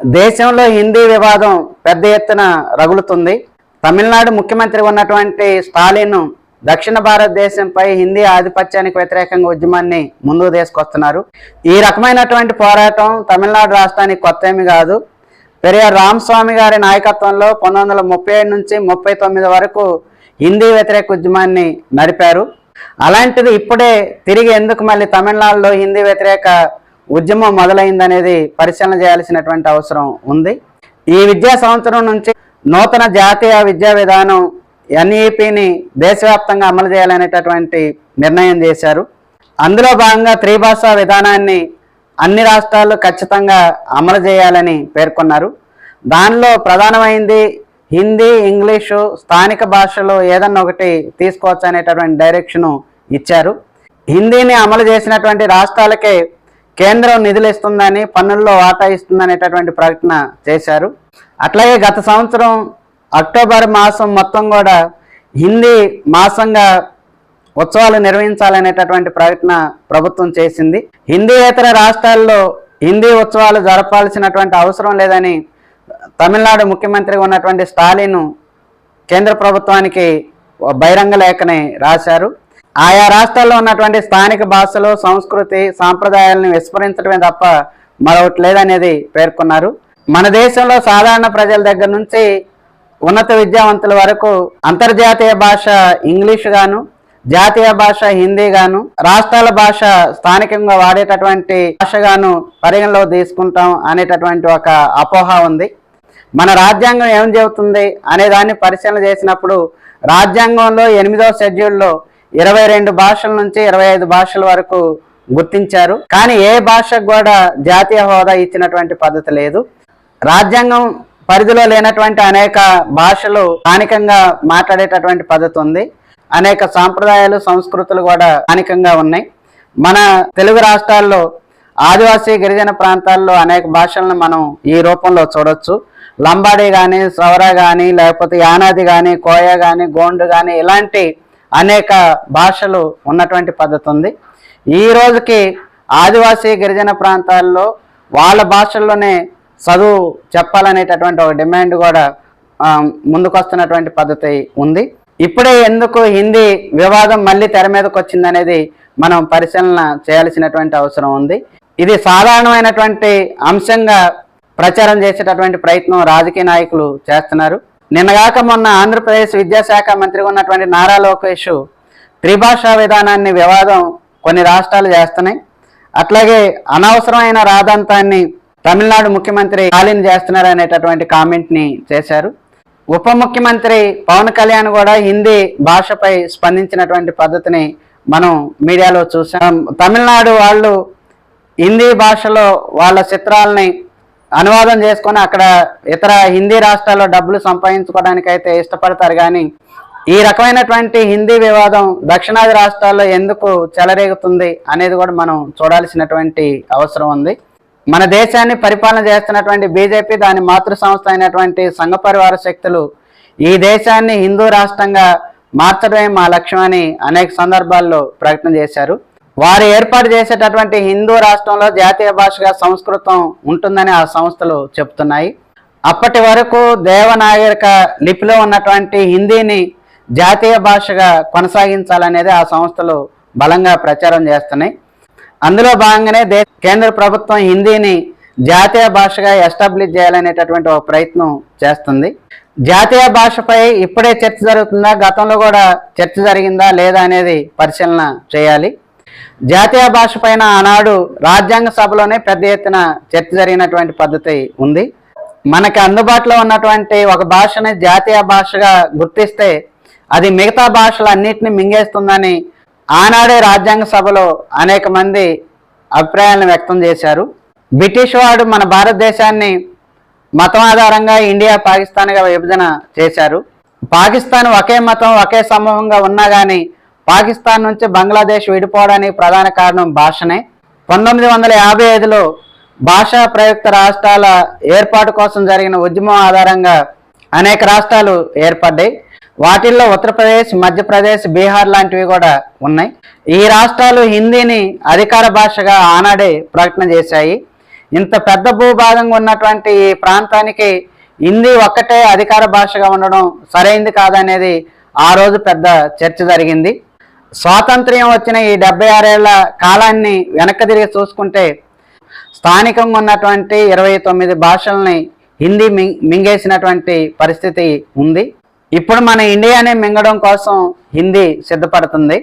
దేశంలో హిందీ వివాదం పెద్ద ఎత్తున రగులుతుంది. తమిళనాడు ముఖ్యమంత్రి ఉన్నటువంటి స్టాలిన్ దక్షిణ భారతదేశంపై హిందీ ఆధిపత్యానికి వ్యతిరేకంగా ఉద్యమాన్ని ముందుకు తీసుకొస్తున్నారు. ఈ రకమైనటువంటి పోరాటం తమిళనాడు రాష్ట్రానికి కొత్త ఏమి కాదు. పెరియార్ రామస్వామి గారి నాయకత్వంలో పంతొమ్మిది వందల ముప్పై నుంచి ముప్పై తొమ్మిది వరకు హిందీ వ్యతిరేక ఉద్యమాన్ని నడిపారు. అలాంటిది ఇప్పుడే తిరిగి ఎందుకు మళ్ళీ తమిళనాడులో హిందీ వ్యతిరేక ఉద్యమం మొదలైందనేది పరిశీలన చేయాల్సినటువంటి అవసరం ఉంది. ఈ విద్యా సంవత్సరం నుంచి నూతన జాతీయ విద్యా విధానం ఎన్ఈపిని దేశవ్యాప్తంగా అమలు చేయాలనేటటువంటి నిర్ణయం చేశారు. అందులో భాగంగా త్రిభాషా విధానాన్ని అన్ని రాష్ట్రాలు ఖచ్చితంగా అమలు చేయాలని పేర్కొన్నారు. దానిలో ప్రధానమైంది హిందీ ఇంగ్లీషు స్థానిక భాషలో ఏదన్నా ఒకటి తీసుకోవచ్చు అనేటటువంటి డైరెక్షను ఇచ్చారు. హిందీని అమలు చేసినటువంటి రాష్ట్రాలకే కేంద్రం నిధులు ఇస్తుందని పన్నుల్లో వాటా ఇస్తుందనేటటువంటి ప్రకటన చేశారు. అట్లాగే గత సంవత్సరం అక్టోబర్ మాసం మొత్తం కూడా హిందీ మాసంగా ఉత్సవాలు నిర్వహించాలనేటటువంటి ప్రకటన ప్రభుత్వం చేసింది. హిందీయేతర రాష్ట్రాల్లో హిందీ ఉత్సవాలు జరపాల్సినటువంటి అవసరం లేదని తమిళనాడు ముఖ్యమంత్రిగా ఉన్నటువంటి స్టాలిన్ కేంద్ర ప్రభుత్వానికి బహిరంగ లేఖని రాశారు. ఆయా రాష్ట్రాల్లో ఉన్నటువంటి స్థానిక భాషలు సంస్కృతి సాంప్రదాయాలను విస్మరించడమే తప్ప మరొకటి లేదనేది పేర్కొన్నారు. మన దేశంలో సాధారణ ప్రజల దగ్గర నుంచి ఉన్నత విద్యావంతుల వరకు అంతర్జాతీయ భాష ఇంగ్లీష్ గాను జాతీయ భాష హిందీ గాను రాష్ట్రాల భాష స్థానికంగా వాడేటటువంటి భాషగాను పరిగణలో తీసుకుంటాం అనేటటువంటి ఒక అపోహ ఉంది. మన రాజ్యాంగం ఏం చెబుతుంది అనే దాన్ని పరిశీలన చేసినప్పుడు రాజ్యాంగంలో ఎనిమిదవ షెడ్యూల్లో ఇరవై రెండు భాషల నుంచి ఇరవై ఐదు భాషల వరకు గుర్తించారు. కానీ ఏ భాషకు కూడా జాతీయ హోదా ఇచ్చినటువంటి పద్ధతి లేదు. రాజ్యాంగం పరిధిలో లేనటువంటి అనేక భాషలు స్థానికంగా మాట్లాడేటటువంటి పద్ధతి ఉంది. అనేక సాంప్రదాయాలు సంస్కృతులు కూడా స్థానికంగా ఉన్నాయి. మన తెలుగు రాష్ట్రాల్లో ఆదివాసీ గిరిజన ప్రాంతాల్లో అనేక భాషలను మనం ఈ రూపంలో చూడొచ్చు. లంబాడీ కానీ సవర కానీ లేకపోతే యానాది కానీ కోయ కానీ గోండు కానీ ఇలాంటి అనేక భాషలు ఉన్నటువంటి పద్ధతి ఉంది. ఈ రోజుకి ఆదివాసీ గిరిజన ప్రాంతాల్లో వాళ్ళ భాషల్లోనే చదువు చెప్పాలనేటటువంటి ఒక డిమాండ్ కూడా ముందుకొస్తున్నటువంటి పద్ధతి ఉంది. ఇప్పుడే ఎందుకు హిందీ వివాదం మళ్ళీ తెర మీదకి వచ్చిందనేది మనం పరిశీలన చేయాల్సినటువంటి అవసరం ఉంది. ఇది సాధారణమైనటువంటి అంశంగా ప్రచారం చేసేటటువంటి ప్రయత్నం రాజకీయ నాయకులు చేస్తున్నారు. నిన్నగాక మొన్న ఆంధ్రప్రదేశ్ విద్యాశాఖ మంత్రిగా ఉన్నటువంటి నారా లోకేష్ త్రిభాషా విధానాన్ని వివాదం కొన్ని రాష్ట్రాలు చేస్తున్నాయి. అట్లాగే అనవసరమైన రాదంతాన్ని తమిళనాడు ముఖ్యమంత్రి ఖాళీని చేస్తున్నారు అనేటటువంటి కామెంట్ని చేశారు. ఉప ముఖ్యమంత్రి పవన్ కళ్యాణ్ కూడా హిందీ భాషపై స్పందించినటువంటి పద్ధతిని మనం మీడియాలో చూసాం. తమిళనాడు వాళ్ళు హిందీ భాషలో వాళ్ళ చిత్రాలని అనువాదం చేసుకొని అక్కడ ఇతర హిందీ రాష్ట్రాల్లో డబ్బులు సంపాదించుకోవడానికి అయితే ఇష్టపడతారు కానీ ఈ రకమైనటువంటి హిందీ వివాదం దక్షిణాది రాష్ట్రాల్లో ఎందుకు చెలరేగుతుంది అనేది కూడా మనం చూడాల్సినటువంటి అవసరం ఉంది. మన దేశాన్ని పరిపాలన చేస్తున్నటువంటి బీజేపీ దాని మాతృ సంస్థ అయినటువంటి సంఘ పరివార శక్తులు ఈ దేశాన్ని హిందూ రాష్ట్రంగా మార్చడమే మా లక్ష్యమని అనేక సందర్భాల్లో ప్రకటన చేశారు. వారు ఏర్పాటు చేసేటటువంటి హిందూ రాష్ట్రంలో జాతీయ భాషగా సంస్కృతం ఉంటుందని ఆ సంస్థలు చెప్తున్నాయి. అప్పటి వరకు దేవనాగరిక లిపిలో ఉన్నటువంటి హిందీని జాతీయ భాషగా కొనసాగించాలనేది ఆ సంస్థలు బలంగా ప్రచారం చేస్తున్నాయి. అందులో భాగంగానే దే కేంద్ర ప్రభుత్వం హిందీని జాతీయ భాషగా ఎస్టాబ్లిష్ చేయాలనేటటువంటి ఒక ప్రయత్నం చేస్తుంది. జాతీయ భాషపై ఇప్పుడే చర్చ జరుగుతుందా? గతంలో కూడా చర్చ జరిగిందా లేదా అనేది పరిశీలన చేయాలి. జాతీయ భాష పైన ఆనాడు రాజ్యాంగ సభలోనే పెద్ద ఎత్తున చర్చ జరిగినటువంటి పద్ధతి ఉంది. మనకి అందుబాటులో ఉన్నటువంటి ఒక భాషని జాతీయ భాషగా గుర్తిస్తే అది మిగతా భాషలన్నిటిని మింగేస్తుందని ఆనాడే రాజ్యాంగ సభలో అనేక మంది అభిప్రాయాలను వ్యక్తం చేశారు. బ్రిటిష్ వాడు మన భారతదేశాన్ని మతం ఆధారంగా ఇండియా పాకిస్తాన్గా విభజన చేశారు. పాకిస్తాన్ ఒకే మతం ఒకే సమూహంగా ఉన్నా కానీ పాకిస్తాన్ నుంచి బంగ్లాదేశ్ విడిపోవడానికి ప్రధాన కారణం భాషనే. పంతొమ్మిది వందల యాభై ఐదులో భాషా ప్రయుక్త రాష్ట్రాల ఏర్పాటు కోసం జరిగిన ఉద్యమం ఆధారంగా అనేక రాష్ట్రాలు ఏర్పడ్డాయి. వాటిల్లో ఉత్తరప్రదేశ్ మధ్యప్రదేశ్ బీహార్ లాంటివి కూడా ఉన్నాయి. ఈ రాష్ట్రాలు హిందీని అధికార భాషగా ఆనాడే ప్రకటన చేశాయి. ఇంత పెద్ద భూభాగంగా ఉన్నటువంటి ఈ ప్రాంతానికి హిందీ ఒక్కటే అధికార భాషగా ఉండడం సరైంది కాదనేది ఆ రోజు పెద్ద చర్చ జరిగింది. స్వాతంత్ర్యం వచ్చిన ఈ డెబ్బై ఆరేళ్ళ కాలాన్ని వెనక్కి తిరిగి చూసుకుంటే స్థానికంగా ఉన్నటువంటి ఇరవై తొమ్మిది భాషల్ని హిందీ మింగేసినటువంటి పరిస్థితి ఉంది. ఇప్పుడు మన ఇండియానే మింగడం కోసం హిందీ సిద్ధపడుతుంది.